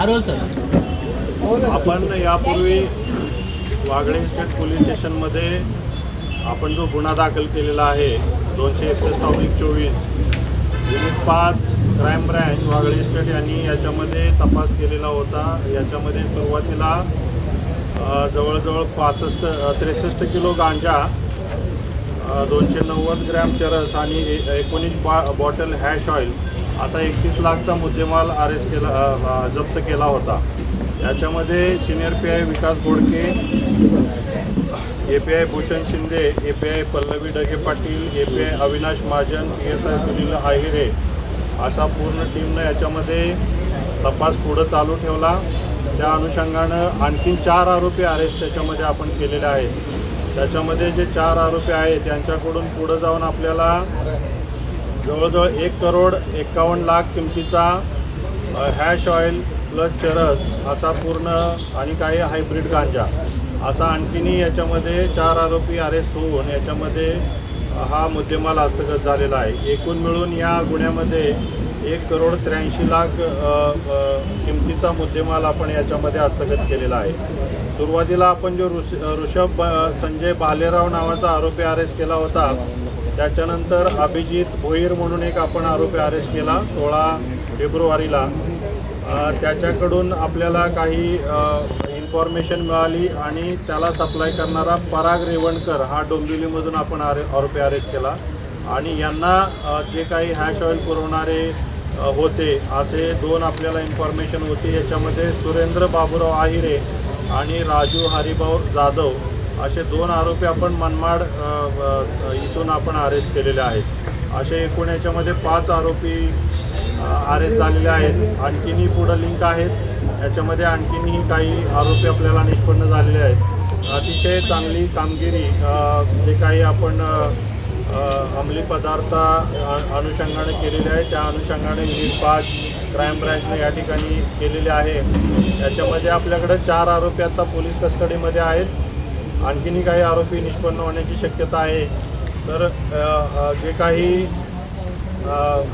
आरोल sir. आपण यापूर्वी Wagle state police स्टेशनमध्ये आपण जो गुन्हा दाखल केलेला आहे दोनशे एकसष्ट ऑब्लिक चोवीस युनिट पाच क्राईम ब्रँच वागळे स्टेट यांनी याच्यामध्ये तपास केलेला होता. याच्यामध्ये सुरुवातीला जवळजवळ पासष्ट त्रेसष्ट किलो गांजा दोनशे नव्वद ग्रॅम चरस आणि एकोणीस बा बॉटल हॅश ऑइल असा एकतीस लाखचा मुद्देमाल अरेस्ट केला जप्त केला होता. याच्यामध्ये senior P I Vikas Godke A P I Bhushan Shinde A P I Pallavi Dage Patil A P I Avinash Mahajan P S I Sunil Ahire असा पूर्ण टीमनं याच्यामध्ये तपास पुढं चालू ठेवला. त्या अनुषंगानं आणखीन चार आरोपी अरेस्ट त्याच्यामध्ये आपण केलेले आहेत. त्याच्यामध्ये जे चार आरोपी आहेत त्यांच्याकडून पुढं जाऊन आपल्याला जवळजवळ एक करोड एकावन्न लाख किमतीचा हॅश ऑइल प्लस चरस असा पूर्ण आणि काही हायब्रिड गांजा असा आणखीनही याच्यामध्ये चार आरोपी अरेस्ट होऊन याच्यामध्ये हा मुद्देमाल हस्तगत झालेला आहे. एकूण मिळून या गुन्ह्यामध्ये एक करोड त्र्याऐंशी लाख किमतीचा मुद्देमाल आपण याच्यामध्ये हस्तगत केलेला आहे. सुरुवातीला आपण जो ऋष ऋषभ संजय भालेराव नावाचा आरोपी अरेस्ट केला होता त्याच्यानंतर अभिजित भोईर म्हणून एक आपण आरोपी अरेस्ट केला सोळा फेब्रुवारीला. त्याच्याकडून आपल्याला काही इन्फॉर्मेशन मिळाली आणि त्याला सप्लाय करणारा पराग रेवणकर हा डोंबिवलीमधून आपण आरे आरोपी अरेस्ट केला. आणि यांना जे काही हॅश ऑइल पुरवणारे होते असे दोन आपल्याला इन्फॉर्मेशन होती. याच्यामध्ये सुरेंद्र बाबुराव आहिरे आणि राजू हरिभाऊ जाधव असे दोन आरोपी आपण मनमाड इथून आपण अरेस्ट केलेले आहेत. असे एकूण याच्यामध्ये पाच आरोपी अरेस्ट झालेले आहेत. आणखीनही पुढं लिंक आहेत. याच्यामध्ये आणखीनही काही आरोपी आपल्याला निष्पन्न झालेले आहेत. अतिशय चांगली कामगिरी जे काही आपण अंमली पदार्थ अनुषंगाने केलेले आहे. त्या अनुषंगाने युनिट पाच क्राईम ब्रँचने या ठिकाणी केलेले आहे. याच्यामध्ये आपल्याकडे चार आरोपी आता पोलीस कस्टडीमध्ये आहेत. आणखीनही काही आरोपी निष्पन्न होण्याची शक्यता आहे. तर जे काही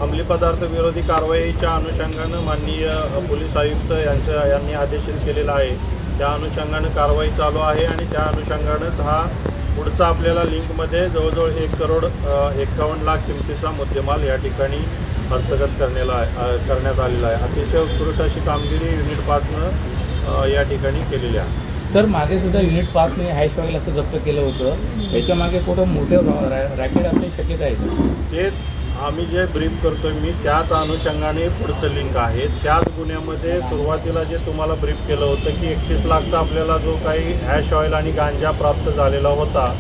अंमली पदार्थ विरोधी कारवाईच्या अनुषंगानं माननीय पोलीस आयुक्त यांच्या यांनी आदेशित केलेला आहे. त्या अनुषंगानं कारवाई चालू आहे आणि त्या अनुषंगानंच हा पुढचा आपल्याला लिंकमध्ये जवळजवळ एक करोड एकावन्न लाख किमतीचा मुद्देमाल या ठिकाणी हस्तगत करण्याला करण्यात आलेला आहे. अतिशय उत्कृष्ट अशी कामगिरी युनिट पाचनं या ठिकाणी केलेली आहे. सर मागे सुद्धा युनिट पाचने हॅश ऑइल असं जप्त केलं होतं. त्याच्यामागे कुठं मोठे रॅकेट असणे शक्यता आहे? तेच आम्ही जे ब्रीफ करतोय मी त्याच अनुषंगाने पुढचं लिंक आहे. त्याच गुन्ह्यामध्ये सुरुवातीला जे तुम्हाला ब्रीफ केलं होतं की एकतीस लाखचा आपल्याला जो काही हॅश ऑइल आणि गांजा प्राप्त झालेला होता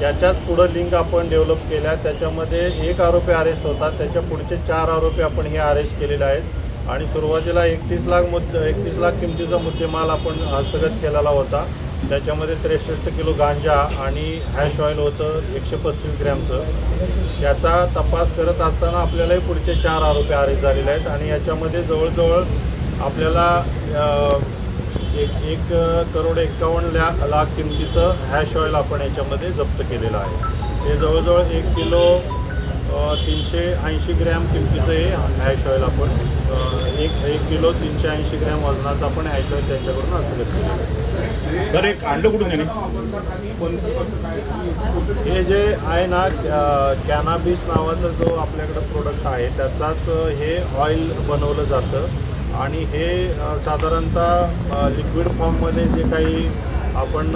त्याच्याच पुढं लिंक आपण डेव्हलप केल्या. त्याच्यामध्ये एक आरोपी अरेस्ट होता. त्याच्या पुढचे चार आरोपी आपण हे अरेस्ट केलेले आहेत. आणि सुरुवातीला एकतीस लाख मुद्द एकतीस लाख किमतीचा मुद्देमाल आपण हस्तगत केलेला होता. त्याच्यामध्ये त्रेसष्ट किलो गांजा आणि हॅश ऑइल होतं एकशे पस्तीस ग्रॅमचं. त्याचा तपास करत असताना आपल्यालाही पुढचे चार आरोपी अरेस्ट झालेले आहेत आणि याच्यामध्ये जवळजवळ आपल्याला एक एक करोड एकावन्न ला लाख किमतीचं हॅश ऑइल आपण याच्यामध्ये जप्त केलेलं आहे. हे जवळजवळ एक किलो तीनशे ऐंशी ग्रॅम किमतीचं हे हॅश ऑइल आपण एक एक किलो तीनशे ऐंशी ग्रॅम वजनाचं आपण हॅश ऑइल त्यांच्याकडून हस्तगत बरं एक आणलं कुठून हे जे आहे ना कॅनाबिस नावाचा जो आपल्याकडं प्रोडक्ट आहे त्याचाच हे ऑइल बनवलं जातं. आणि हे साधारणतः लिक्विड फॉर्ममध्ये जे काही आपण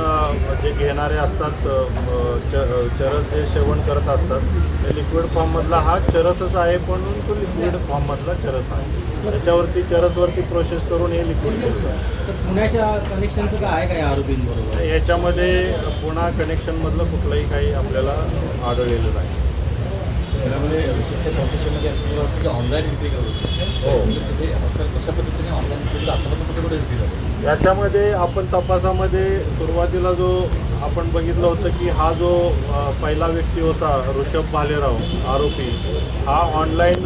जे घेणारे असतात च चरस जे सेवन करत असतात ते लिक्विड फॉर्ममधला हा चरसच आहे पण तो लिक्विड फॉर्ममधला चरस आहे. त्याच्यावरती चरसवरती प्रोसेस करून हे लिक्विड सर पुण्याच्या कनेक्शनचं काय आहे काय आरोपींबरोबर? याच्यामध्ये पुन्हा कनेक्शनमधलं कुठलंही काही आपल्याला आढळलेलं नाही. असं वाटतं की ऑनलाईन विक्री करत असं कशा पद्धतीने ऑनलाईन विक्री याच्यामध्ये आपण तपासामध्ये सुरुवातीला जो आपण बघितलं होतं की हा जो पहिला व्यक्ती होता ऋषभ भालेराव आरोपी हा ऑनलाईन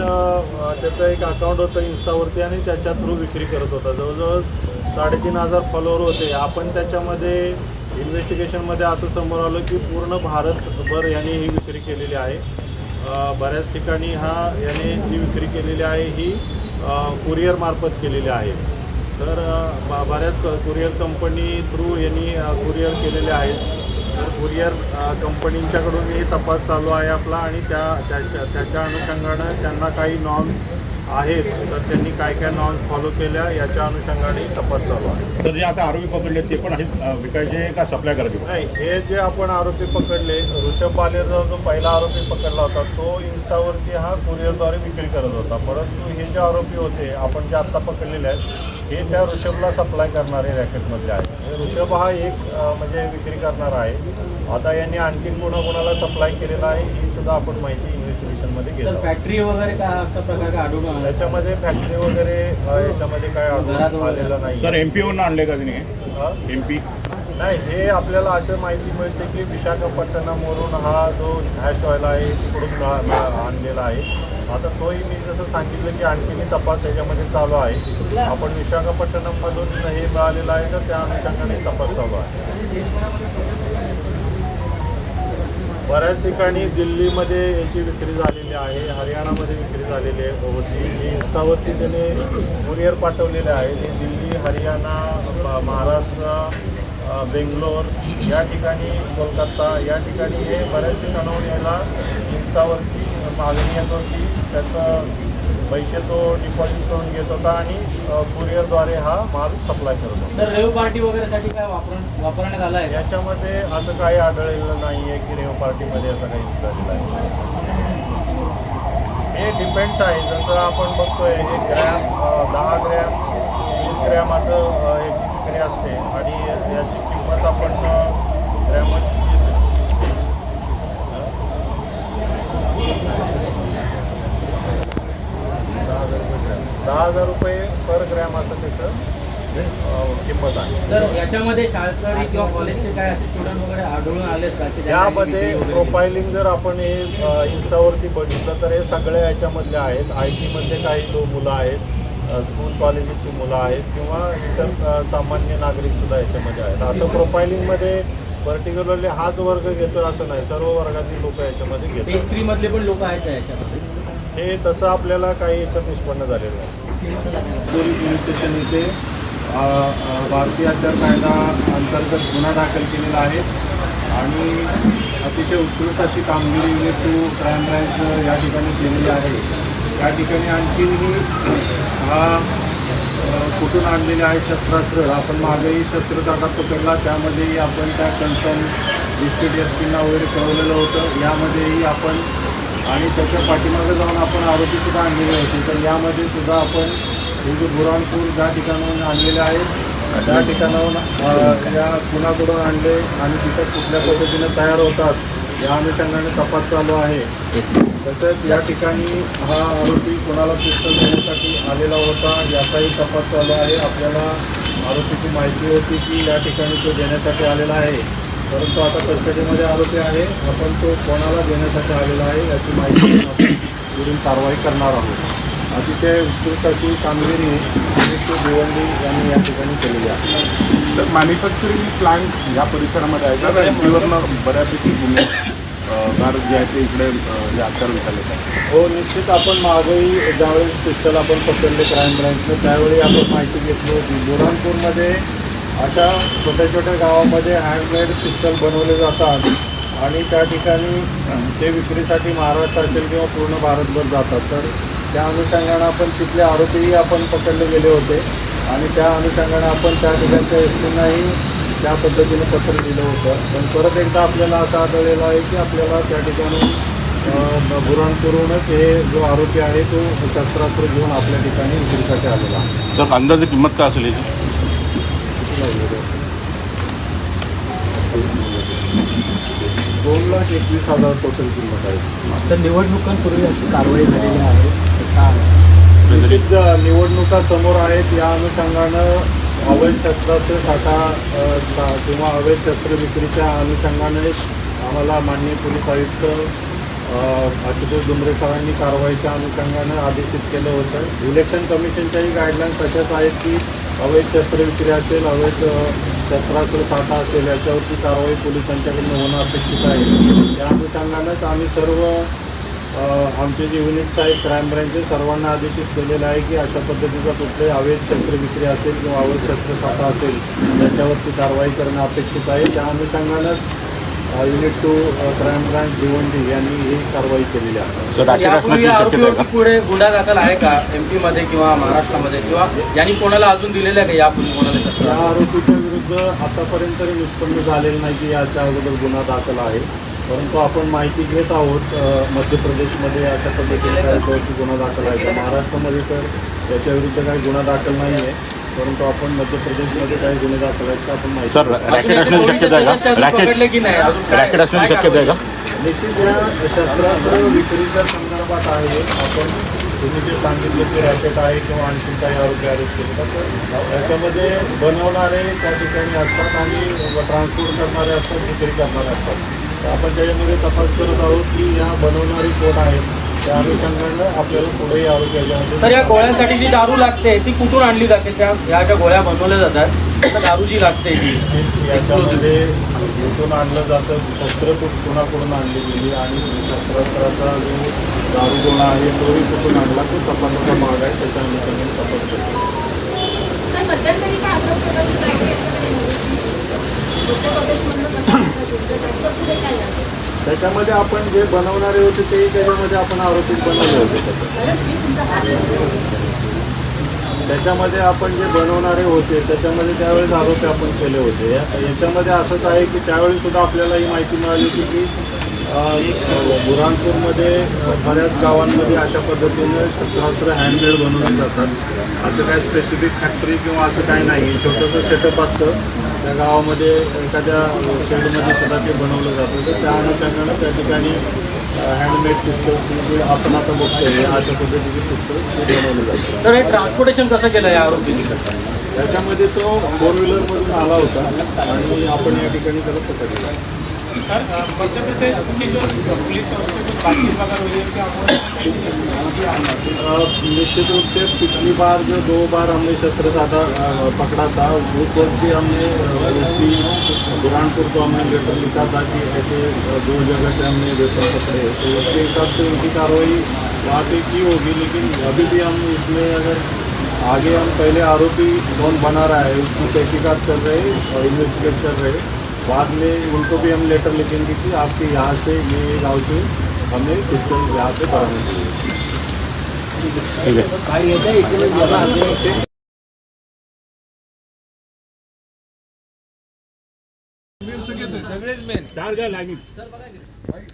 त्याचं एक अकाउंट होतं इन्स्टावरती आणि त्याच्या थ्रू विक्री करत होता. जवळजवळ साडेतीन हजार फॉलोअर होते. आपण त्याच्यामध्ये इन्व्हेस्टिगेशनमध्ये असं समोर आलं की पूर्ण भारतभर याने ही विक्री केलेली आहे. बऱ्याच ठिकाणी हा याने जी विक्री केलेली आहे ही कुरिअर मार्फत केलेली आहे. तर बऱ्याच क- कुरिअर कंपनी थ्रू यांनी कुरिअर केलेले आहेत. तर कुरिअर कंपनींच्याकडून कंपनींच्याकडूनही तपास चालू आहे आपला आणि त्या त्याच्या त्याच्या अनुषंगानं त्यांना काही नॉर्म्स आहेत तर त्यांनी काय काय नॉर्म्स फॉलो केल्या याच्या अनुषंगाने तपास चालू आहे. तर जे आता आरोपी पकडले ते पण आहेत विकायचे का सप्लाय करायचे नाही हे जे आपण आरोपी पकडले ऋषभ बालेचा जो पहिला आरोपी पकडला होता तो इन्स्टावरती हा कुरिअरद्वारे विक्री करत होता. परंतु हे जे आरोपी होते आपण जे आत्ता पकडलेले आहेत हे त्या ऋषभला सप्लाय करणारे रॅकेटमधले आहेत. हे ऋषभ हा एक म्हणजे विक्री करणारा आहे. आता यांनी आणखीन कोणाकोणाला सप्लाय केलेला आहे ही सुद्धा आपण माहिती सर आहोत फॅक्टरी वगैरे काय असा प्रकार काय आढळून आला? त्याच्यामध्ये फॅक्टरी वगैरे अं, याच्यामध्ये काय घरात आढळून वगैरे आलेलं नाही सर एम पीवरून आणले का तिने? हा? एम पी नाही हे आपल्याला असं माहिती मिळते की विशाखापट्टणमवरून हा जो हॅश ऑइल आहे तिकडून रा- रा- आणलेला आहे. आता तोही मी जसं सांगितलं की आणखीनही तपास याच्यामध्ये चालू आहे. आपण विशाखापट्टणममधून हे मिळालेलं आहे तर त्या अनुषंगाने तपास चालू आहे. बऱ्याच ठिकाणी दिल्लीमध्ये याची विक्री झालेली आहे हरियाणामध्ये विक्री झालेली आहे होती जी इंस्टावरती त्याने कुरिअर पाठवलेले आहे. जे दिल्ली हरियाणा महाराष्ट्र बेंगलोर या ठिकाणी कोलकाता या ठिकाणी हे बऱ्याच ठिकाणाहून याला इंस्टावरती मागणी येत होती त्याचं पैसे तो डिपॉझिट करून घेत होता आणि कुरिअरद्वारे हा माल सप्लाय करत होता. सर रेव पार्टी वगैरेसाठी काय वापर वापरण्यात आला आहे याच्यामध्ये असं काही आढळलेलं नाही आहे की रेव पार्टीमध्ये असं काही झालेलं आहे. हे डिपेंड्स आहे. जसं आपण बघतोय हे ग्रॅम दहा ग्रॅम वीस ग्रॅम असं याची विक्री असते. आणि याची किंमत आपण ग्रॅमच दहा हजार रुपये ग्रॅम दहा हजार रुपये पर ग्रॅम असं त्याचं किंमत आहे. सर याच्यामध्ये शाळकरी किंवा कॉलेजचे काय असे स्टुडंट वगैरे आढळून आलेत का? यामध्ये प्रोफायलिंग जर आपण हे अ, इन्स्टावरती बघितलं तर हे सगळ्या याच्यामधले आहेत. आय टीमधले काही लो मुलं आहेत स्कूल कॉलेजेसची मुलं आहेत किंवा इतर सामान्य नागरिकसुद्धा याच्यामध्ये आहेत. असं प्रोफायलिंगमध्ये पर्टिक्युलरली हाच वर्ग घेतो असं नाही. सर्व वर्गातील लोक याच्यामध्ये ते घेतात. स्त्री मधले पण लोक आहेत याच्यामध्ये? हे तसं आपल्याला काही याच्यात निष्पन्न झालेलं नाही. पोलीस पोलीस स्टेशन इथे भारतीय आचार कायदा अंतर्गत गुन्हा दाखल केलेला आहे. आणि अतिशय उत्कृष्ट अशी कामगिरी युनिट टू क्राईम ब्रँच या ठिकाणी केलेली आहे. या ठिकाणी आणखीनही हा कुठून आणलेले आहे शस्त्रास्त्र आपण मागेही शस्त्र ताटा पकडला. त्यामध्येही आपण त्या कन्सर्न डिस्ट्रिक्ट एस पीना वगैरे कळवलेलं होतं. यामध्येही आपण आणि त्याच्या पाठीमागे जाऊन आपण आरोपीसुद्धा आणलेले होते. तर यामध्ये सुद्धा आपण हे जे बुराणपूर ज्या ठिकाणाहून आणलेले आहेत त्या ठिकाणाहून या कुणाकडून आणले आणि तिथं कुठल्या पद्धतीने तयार होतात या अनुषंगाने तपास चालू आहे. तसंच या ठिकाणी हा आरोपी कोणाला पुस्तक देण्यासाठी आलेला होता याचाही तपास चालू आहे. आपल्याला आरोपीची माहिती होती की या ठिकाणी तो देण्यासाठी आलेला आहे. परंतु आता कस्टडीमध्ये आरोपी आहे. आपण तो कोणाला देण्यासाठी आलेला आहे याची माहिती पुढील कारवाई करणार आहोत. अतिशय उत्कृष्ट अशी कामगिरी भिवंडी यांनी या ठिकाणी केलेली आहे. तर मॅन्युफॅक्चरिंग प्लांट या परिसरामध्ये आहे का? एम पीवरनं बऱ्यापैकी गुन्हे अ, गार जे आहे ते इकडे आकार विकायला येतात हो निश्चित आपण मागही ज्यावेळेस पिस्टल आपण पकडले क्राईम ब्रँचनं त्यावेळी आपण माहिती घेतली होती. बुरहानपूरमध्ये अशा छोट्या छोट्या गावामध्ये हँडमेड पिस्टल बनवले जातात. आणि त्या ठिकाणी ते विक्रीसाठी महाराष्ट्र असेल किंवा पूर्ण भारतभर जातात. तर त्या अनुषंगानं आपण तिथले आरोपीही आपण पकडले गेले होते. आणि त्या अनुषंगानं आपण त्या ठिकाणच्या एस त्या पद्धतीने पत्र दिलं होतं. पण परत एकदा आपल्याला असं आढळलेलं आहे की आपल्याला त्या ठिकाणी बुराणपूरहूनच हे जो आरोपी आहे तो शस्त्रास्त्र घेऊन आपल्या ठिकाणी विक्रीसाठी आलेला आहे. तर अंदाजे किंमत काय असेल याची? दोन लाख एकवीस हजार टोटल किंमत आहे. तर निवडणुकांपूर्वी अशी कारवाई झालेली आहे. निश्चित निवडणुका समोर आहेत या अनुषंगानं अवैध शस्त्रास्त्र साठा किंवा अवैध शस्त्र विक्रीच्या अनुषंगाने आम्हाला माननीय पोलीस आयुक्त आशुतोष डुंबरे सरांनी कारवाईच्या अनुषंगानं आदेशित केलं होतं. इलेक्शन कमिशनच्याही गाईडलाईन्स तशाच आहेत की अवैध शस्त्र विक्री असेल अवैध शस्त्राकडे साठा असेल याच्यावरती कारवाई पोलिसांच्याकडनं होणं अपेक्षित आहे. त्या अनुषंगानंच आम्ही सर्व आमचे जे युनिट्स आहेत क्राईम ब्रँचचे सर्वांना आदेशित केलेलं आहे की अशा पद्धतीचा कुठले अवैध शस्त्र विक्री असेल किंवा अवैध शस्त्र साठा असेल त्याच्यावरती कारवाई करणं अपेक्षित आहे. त्या अनुषंगानंच unit two crime branch Bhiwandi यांनी ही कारवाई केलेली आहे. यापूर्वी या आरोपीवरती पुढे गुन्हा दाखल आहे का? एमपी मध्ये किंवा महाराष्ट्रामध्ये? किंवा यांनी कोणाला अजून दिलेलं आहे का? यापूर्वी कोणाला या आरोपीच्या विरुद्ध आतापर्यंत तरी निष्पन्न झालेलं नाही की याच्या अगोदर गुन्हा दाखल आहे. परंतु आपण माहिती घेत आहोत मध्य प्रदेशमध्ये अशा पद्धतीने याच्यावरती गुन्हा दाखल आहे महाराष्ट्रामध्ये तर याच्या विरुद्ध काही गुन्हा दाखल नाही आहे परंतु आपण मध्य प्रदेशमध्ये काही गुन्हे दाखल आहेत का आपण माहिती सर. रॅकेट असण्याची शक्यता आहे का? रॅकेट काय- रॅकेट असण्याची काय शक्यता आहे का? निश्चित या शस्त्रास्त्र विक्रीच्या संदर्भात आहे. आपण तुम्ही जे सांगितलं की रॅकेट आहे किंवा आणखी काही आरोपी अरेस्ट केले तर त्याच्यामध्ये बनवणारे त्या ठिकाणी असतात आणि ट्रान्सपोर्ट करणारे असतात विक्री करणारे असतात. आपण त्याच्यामध्ये तपास करत आहोत की या बनवणारी कोण आहेत त्या अनुषंगानं आपल्याला पुढेही आरोपी याच्यामध्ये सर या गोळ्यांसाठी जी दारू लागते ती कुठून आणली जाते? त्या ह्या ज्या गोळ्या बनवल्या जातात त्या दारू जी लागते ती. याच्यामध्ये कुठून आणलं जातं? शस्त्र कुठ कुणाकडून आणली गेली आणि शस्त्रास्त्राचा जो दारू गोळा आहे तोही कुठून आणला? तो तपासाचा भाग आहे त्याच्या अनुषंगाने तपास करतो. त्याच्यामध्ये आपण जे बनवणारे होते तेही त्याच्यामध्ये आपण आरोपी बनवले होते. त्याच्यामध्ये आपण जे बनवणारे होते त्याच्यामध्ये त्यावेळेस आरोपी आपण केले होते. याच्यामध्ये असंच आहे की त्यावेळी सुद्धा आपल्याला ही माहिती मिळाली होती की अ, बुरहानपूरमध्ये बऱ्याच गावांमध्ये अशा पद्धतीने शस्त्रास्त्र हँडमेड बनवले जातात. असं काय स्पेसिफिक फॅक्टरी किंवा असं काही नाही. छोटंसं सेटअप असतं. त्या गावामध्ये एखाद्या शेडमध्ये सुद्धा ते बनवलं जातं. तर त्या अनुषंगानं त्या ठिकाणी हँडमेड पिस्टल्स जे आपण आता बघतोय अशा पद्धतीचे पिस्टल्स ते बनवले जातात. सर हे ट्रान्सपोर्टेशन कसं केलं या आरोपींनी? त्याच्यामध्ये तो फोर व्हीलरमधून आला होता आणि आपण या ठिकाणी त्याला पकडला. सर मध्य प्रदेश की जो पुलिस उससे कुछ बातचीत वगैरह हुई है कि अ, निश्चित रूप से पिछली बार जो दो बार हमने शस्त्र साधा पकड़ा था उस वक्त भी हमने उसकी बुरहानपुर को हमने लेटर लिखा था कि ऐसे दो जगह से हमने वेपन पकड़े तो उसके हिसाब से उनकी कार्रवाई वहाँ पे की होगी लेकिन अभी भी हम इसमें अगर आगे हम पहले आरोपी कौन बना रहा है उसकी तहकीकात कर रहे हैं और इन्वेस्टिगेट कर रहे हैं बाद में उनको भी हम लेटर लिखेंगे कि आपके यहाँ से ये गाँव से हमने पिस्टल यहाँ से बरामद किए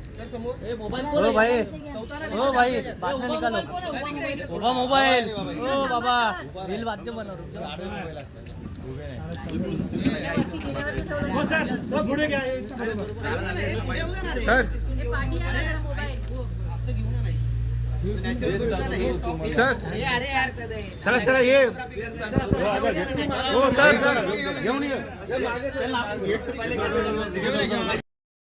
ओ भाई ओ भाई बातम्या निकालो। बाबा मोबाईल ओ बाबा रील वाद्य बनव हे सर. आहे ना ये. हो सर घेऊन ये